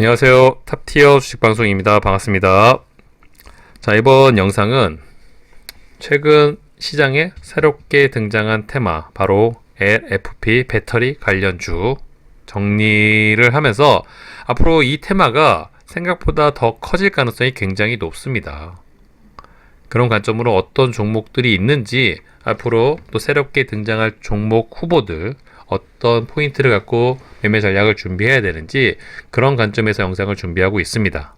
안녕하세요. 탑티어 주식방송입니다. 반갑습니다. 자, 이번 영상은 최근 시장에 새롭게 등장한 테마, 바로 LFP 배터리 관련주 정리를 하면서 앞으로 이 테마가 생각보다 더 커질 가능성이 굉장히 높습니다. 그런 관점으로 어떤 종목들이 있는지 앞으로 또 새롭게 등장할 종목 후보들 어떤 포인트를 갖고 매매 전략을 준비해야 되는지 그런 관점에서 영상을 준비하고 있습니다.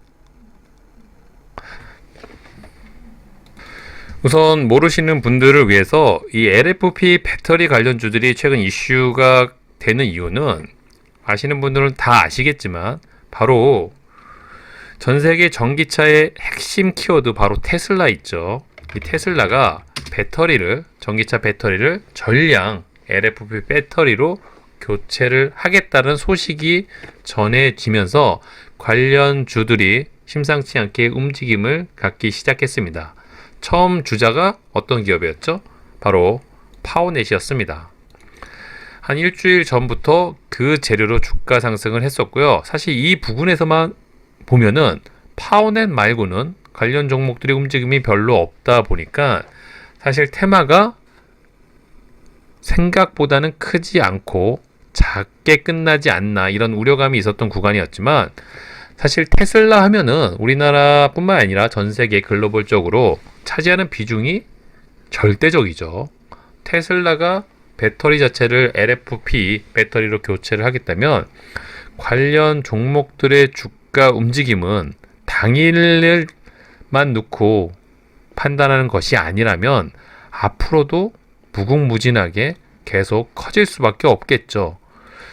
우선 모르시는 분들을 위해서 이 LFP 배터리 관련 주들이 최근 이슈가 되는 이유는 아시는 분들은 다 아시겠지만 바로 전 세계 전기차의 핵심 키워드 바로 테슬라 있죠. 이 테슬라가 배터리를 전기차 배터리를 전량 LFP 배터리로 교체를 하겠다는 소식이 전해지면서 관련 주들이 심상치 않게 움직임을 갖기 시작했습니다. 처음 주자가 어떤 기업이었죠? 바로 파워넷이었습니다. 한 일주일 전부터 그 재료로 주가 상승을 했었고요. 사실 이 부분에서만 보면은 파워넷 말고는 관련 종목들의 움직임이 별로 없다 보니까 사실 테마가 생각보다는 크지 않고 작게 끝나지 않나 이런 우려감이 있었던 구간이었지만 사실 테슬라 하면은 우리나라뿐만 아니라 전 세계 글로벌적으로 차지하는 비중이 절대적이죠. 테슬라가 배터리 자체를 LFP 배터리로 교체를 하겠다면 관련 종목들의 주가 움직임은 당일만 놓고 판단하는 것이 아니라면 앞으로도 무궁무진하게 계속 커질 수밖에 없겠죠.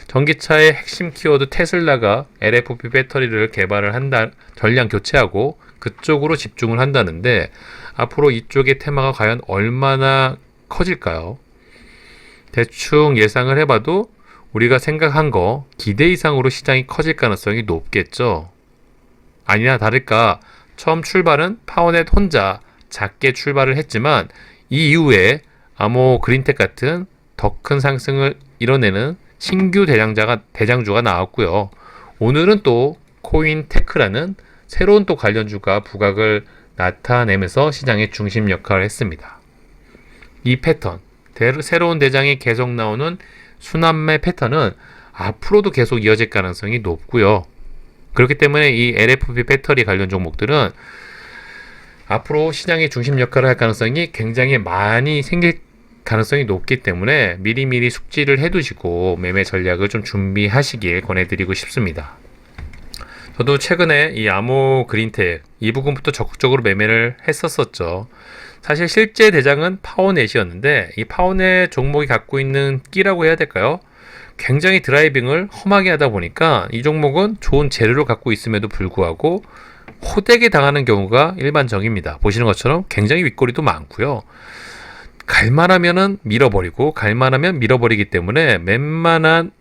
전기차의 핵심 키워드 테슬라가 LFP 배터리를 개발을 한다, 전량 교체하고 그쪽으로 집중을 한다는데 앞으로 이쪽의 테마가 과연 얼마나 커질까요? 대충 예상을 해봐도 우리가 생각한 거 기대 이상으로 시장이 커질 가능성이 높겠죠. 아니나 다를까 처음 출발은 파워넷 혼자 작게 출발을 했지만 이 이후에 아모 그린텍 같은 더 큰 상승을 이뤄내는 신규 대장자가 대장주가 나왔고요. 오늘은 또 코인테크라는 새로운 또 관련주가 부각을 나타내면서 시장의 중심 역할을 했습니다. 이 패턴, 새로운 대장이 계속 나오는 순환매 패턴은 앞으로도 계속 이어질 가능성이 높고요. 그렇기 때문에 이 LFP 배터리 관련 종목들은 앞으로 시장의 중심 역할을 할 가능성이 굉장히 많이 생길 가능성이 높기 때문에 미리미리 숙지를 해두시고 매매 전략을 좀 준비하시길 권해드리고 싶습니다. 저도 최근에 이 아모 그린텍 이 부분부터 적극적으로 매매를 했었었죠. 사실 실제 대장은 파워넷이었는데 이 파워넷 종목이 갖고 있는 끼라고 해야 될까요? 굉장히 드라이빙을 험하게 하다 보니까 이 종목은 좋은 재료를 갖고 있음에도 불구하고 호되게 당하는 경우가 일반적입니다. 보시는 것처럼 굉장히 윗꼬리도 많고요. 갈만하면은 밀어버리고 갈만하면 밀어버리기 때문에 웬만한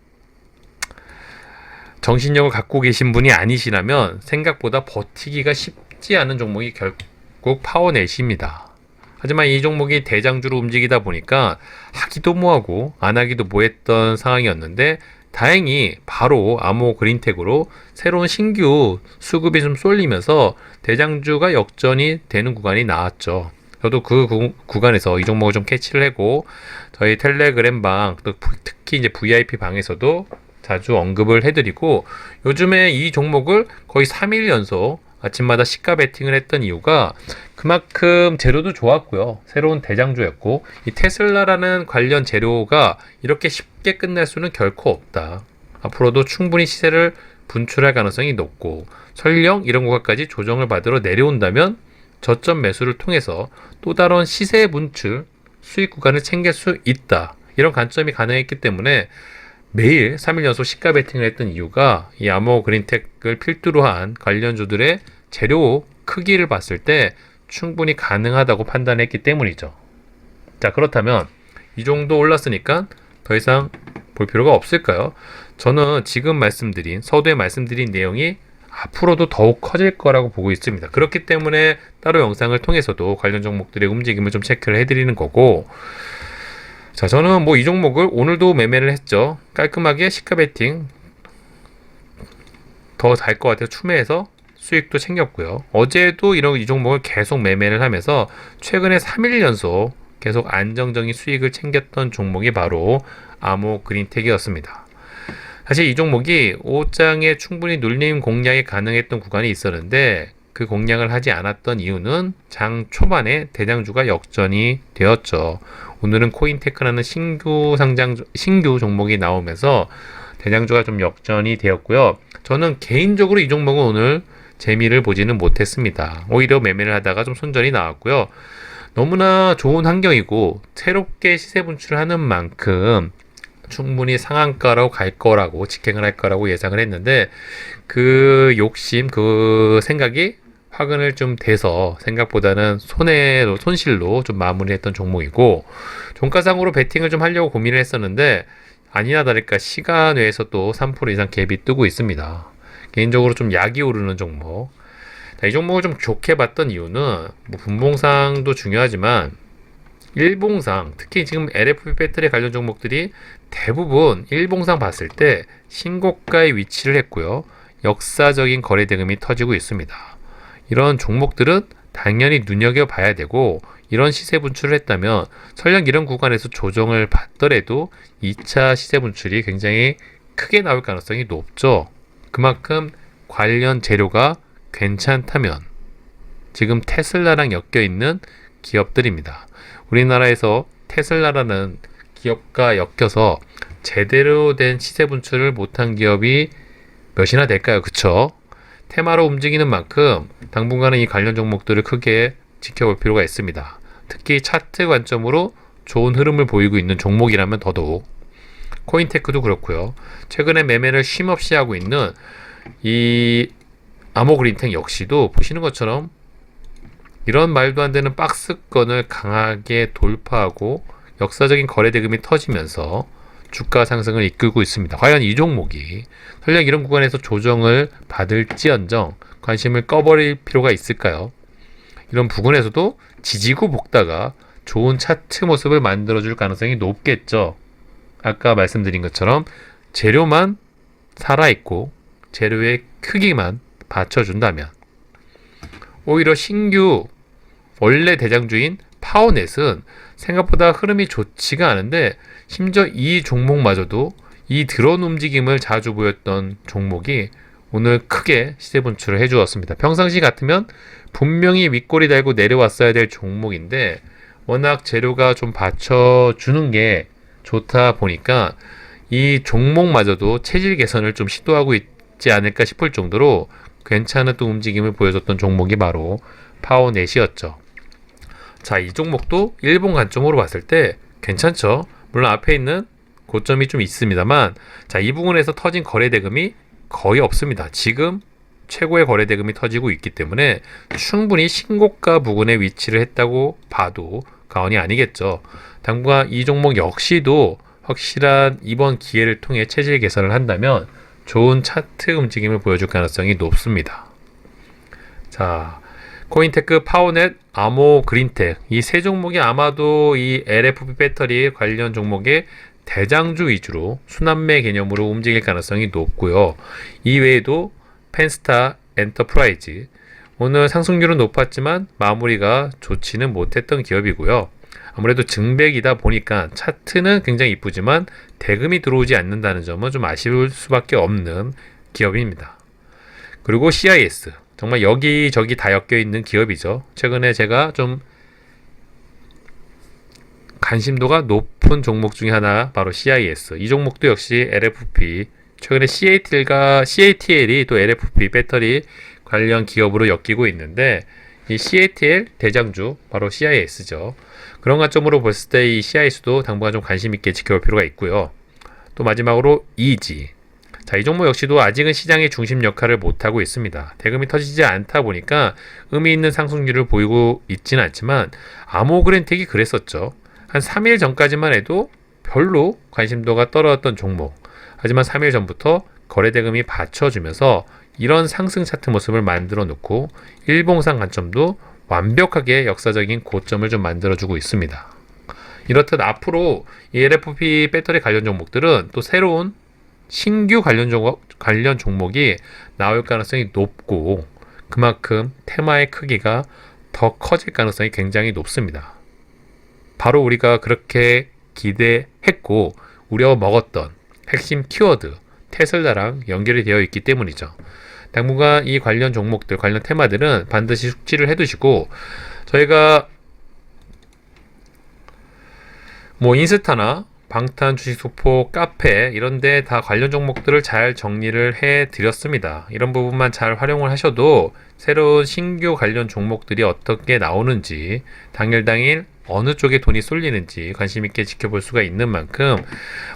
정신력을 갖고 계신 분이 아니시라면 생각보다 버티기가 쉽지 않은 종목이 결국 파워넷입니다. 하지만 이 종목이 대장주로 움직이다 보니까 하기도 뭐하고 안 하기도 뭐했던 상황이었는데 다행히 바로 아모 그린텍으로 새로운 신규 수급이 좀 쏠리면서 대장주가 역전이 되는 구간이 나왔죠. 저도 그 구, 구간에서 이 종목을 좀 캐치를 하고 저희 텔레그램 방, 또 특히 이제 VIP 방에서도 자주 언급을 해드리고 요즘에 이 종목을 거의 3일 연속 아침마다 시가 베팅을 했던 이유가 그만큼 재료도 좋았고요. 새로운 대장주였고 이 테슬라라는 관련 재료가 이렇게 쉽게 끝날 수는 결코 없다. 앞으로도 충분히 시세를 분출할 가능성이 높고 설령 이런 구간까지 조정을 받으러 내려온다면 저점 매수를 통해서 또 다른 시세 분출 수익 구간을 챙길 수 있다. 이런 관점이 가능했기 때문에 매일 3일 연속 시가 베팅을 했던 이유가 이 아모 그린텍을 필두로 한 관련주들의 재료 크기를 봤을 때 충분히 가능하다고 판단했기 때문이죠. 자, 그렇다면 이 정도 올랐으니까 더 이상 볼 필요가 없을까요? 저는 지금 말씀드린 서두에 말씀드린 내용이 앞으로도 더욱 커질 거라고 보고 있습니다. 그렇기 때문에 따로 영상을 통해서도 관련 종목들의 움직임을 좀 체크를 해드리는 거고 자 저는 뭐 이 종목을 오늘도 매매를 했죠. 깔끔하게 시가 베팅 더 잘 것 같아서 추매해서 수익도 챙겼고요. 어제도 이런 이 종목을 계속 매매를 하면서 최근에 3일 연속 계속 안정적인 수익을 챙겼던 종목이 바로 아모 그린텍이었습니다. 사실 이 종목이 5장에 충분히 눌림 공략이 가능했던 구간이 있었는데 그 공략을 하지 않았던 이유는 장 초반에 대장주가 역전이 되었죠. 오늘은 코인테크라는 신규 상장 신규 종목이 나오면서 대장주가 좀 역전이 되었고요. 저는 개인적으로 이 종목은 오늘 재미를 보지는 못했습니다. 오히려 매매를 하다가 좀 손절이 나왔고요. 너무나 좋은 환경이고 새롭게 시세 분출을 하는 만큼 충분히 상한가로 갈 거라고 직행을 할 거라고 예상을 했는데 그 욕심 그 생각이 화근을 좀 돼서 생각보다는 손해로 손실로 좀 마무리했던 종목이고 종가상으로 베팅을 좀 하려고 고민을 했었는데 아니나 다를까 시간 외에서 또 3% 이상 갭이 뜨고 있습니다. 개인적으로 좀 약이 오르는 종목. 자, 이 종목을 좀 좋게 봤던 이유는 뭐 분봉상도 중요하지만 일봉상 특히 지금 LFP 배터리 관련 종목들이 대부분 일봉상 봤을 때 신고가에 위치를 했고요. 역사적인 거래 대금이 터지고 있습니다. 이런 종목들은 당연히 눈여겨봐야 되고 이런 시세 분출을 했다면 설령 이런 구간에서 조정을 받더라도 2차 시세 분출이 굉장히 크게 나올 가능성이 높죠. 그만큼 관련 재료가 괜찮다면 지금 테슬라랑 엮여 있는 기업들입니다. 우리나라에서 테슬라라는 기업과 엮여서 제대로 된 시세 분출을 못한 기업이 몇이나 될까요? 그쵸? 테마로 움직이는 만큼 당분간은 이 관련 종목들을 크게 지켜볼 필요가 있습니다. 특히 차트 관점으로 좋은 흐름을 보이고 있는 종목이라면 더더욱 코인테크도 그렇고요. 최근에 매매를 쉼없이 하고 있는 이 아모그린텍 역시도 보시는 것처럼 이런 말도 안 되는 박스권을 강하게 돌파하고 역사적인 거래 대금이 터지면서 주가 상승을 이끌고 있습니다. 과연 이 종목이 설령 이런 구간에서 조정을 받을지언정 관심을 꺼버릴 필요가 있을까요? 이런 부분에서도 지지고 볶다가 좋은 차트 모습을 만들어줄 가능성이 높겠죠. 아까 말씀드린 것처럼 재료만 살아있고 재료의 크기만 받쳐준다면 오히려 신규 원래 대장주인 파워넷은 생각보다 흐름이 좋지가 않은데 심지어 이 종목마저도 이 드론 움직임을 자주 보였던 종목이 오늘 크게 시세 분출을 해주었습니다. 평상시 같으면 분명히 윗골이 달고 내려왔어야 될 종목인데 워낙 재료가 좀 받쳐주는 게 좋다 보니까 이 종목마저도 체질 개선을 좀 시도하고 있지 않을까 싶을 정도로 괜찮은 또 움직임을 보여줬던 종목이 바로 파워넷이었죠. 자, 이 종목도 일본 관점으로 봤을 때 괜찮죠. 물론 앞에 있는 고점이 좀 있습니다만, 자, 이 부분에서 터진 거래 대금이 거의 없습니다. 지금 최고의 거래 대금이 터지고 있기 때문에 충분히 신고가 부근에 위치를 했다고 봐도 과언이 아니겠죠. 당분간 이 종목 역시도 확실한 이번 기회를 통해 체질 개선을 한다면 좋은 차트 움직임을 보여줄 가능성이 높습니다. 자, 코인테크, 파워넷, 아모, 그린텍 이 세 종목이 아마도 이 LFP 배터리 관련 종목의 대장주 위주로 순환매 개념으로 움직일 가능성이 높고요. 이 외에도 펜스타, 엔터프라이즈 오늘 상승률은 높았지만 마무리가 좋지는 못했던 기업이고요. 아무래도 증백이다 보니까 차트는 굉장히 이쁘지만 대금이 들어오지 않는다는 점은 좀 아쉬울 수밖에 없는 기업입니다. 그리고 CIS 정말 여기저기 다 엮여 있는 기업이죠. 최근에 제가 좀 관심도가 높은 종목 중에 하나 바로 CIS. 이 종목도 역시 LFP. 최근에 CATL과 CATL이 또 LFP 배터리 관련 기업으로 엮이고 있는데 이 CATL 대장주 바로 CIS죠. 그런 관점으로 봤을 때 이 CIS도 당분간 좀 관심 있게 지켜볼 필요가 있고요. 또 마지막으로 EG. 자, 이 종목 역시도 아직은 시장의 중심 역할을 못하고 있습니다. 대금이 터지지 않다 보니까 의미 있는 상승률을 보이고 있지는 않지만 아모그랜텍이 그랬었죠. 한 3일 전까지만 해도 별로 관심도가 떨어졌던 종목. 하지만 3일 전부터 거래 대금이 받쳐주면서 이런 상승 차트 모습을 만들어 놓고 일봉상 관점도 완벽하게 역사적인 고점을 좀 만들어주고 있습니다. 이렇듯 앞으로 이 LFP 배터리 관련 종목들은 또 새로운 신규 관련 종목, 관련 종목이 나올 가능성이 높고 그만큼 테마의 크기가 더 커질 가능성이 굉장히 높습니다. 바로 우리가 그렇게 기대했고 우려 먹었던 핵심 키워드 테슬라랑 연결이 되어 있기 때문이죠. 당분간 이 관련 종목들, 관련 테마들은 반드시 숙지를 해두시고 저희가 뭐 인스타나 방탄 주식 소포 카페 이런 데 다 관련 종목들을 잘 정리를 해 드렸습니다. 이런 부분만 잘 활용을 하셔도 새로운 신규 관련 종목들이 어떻게 나오는지 당일 당일 어느 쪽에 돈이 쏠리는지 관심 있게 지켜볼 수가 있는 만큼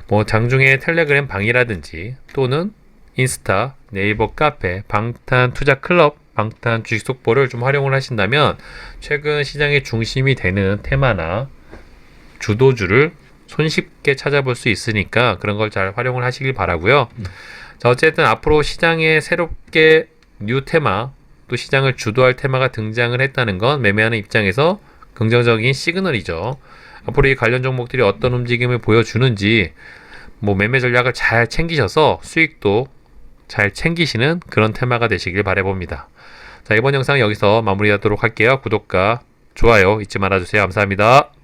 뭐 장중에 텔레그램 방이라든지 또는 인스타, 네이버 카페, 방탄 투자 클럽, 방탄 주식 속보를 좀 활용을 하신다면 최근 시장의 중심이 되는 테마나 주도주를 손쉽게 찾아볼 수 있으니까 그런 걸 잘 활용을 하시길 바라고요. 자, 어쨌든 앞으로 시장에 새롭게 뉴 테마 또 시장을 주도할 테마가 등장을 했다는 건 매매하는 입장에서 긍정적인 시그널이죠. 앞으로 이 관련 종목들이 어떤 움직임을 보여주는지 뭐 매매 전략을 잘 챙기셔서 수익도 잘 챙기시는 그런 테마가 되시길 바라봅니다. 자, 이번 영상 여기서 마무리하도록 할게요. 구독과 좋아요 잊지 말아주세요. 감사합니다.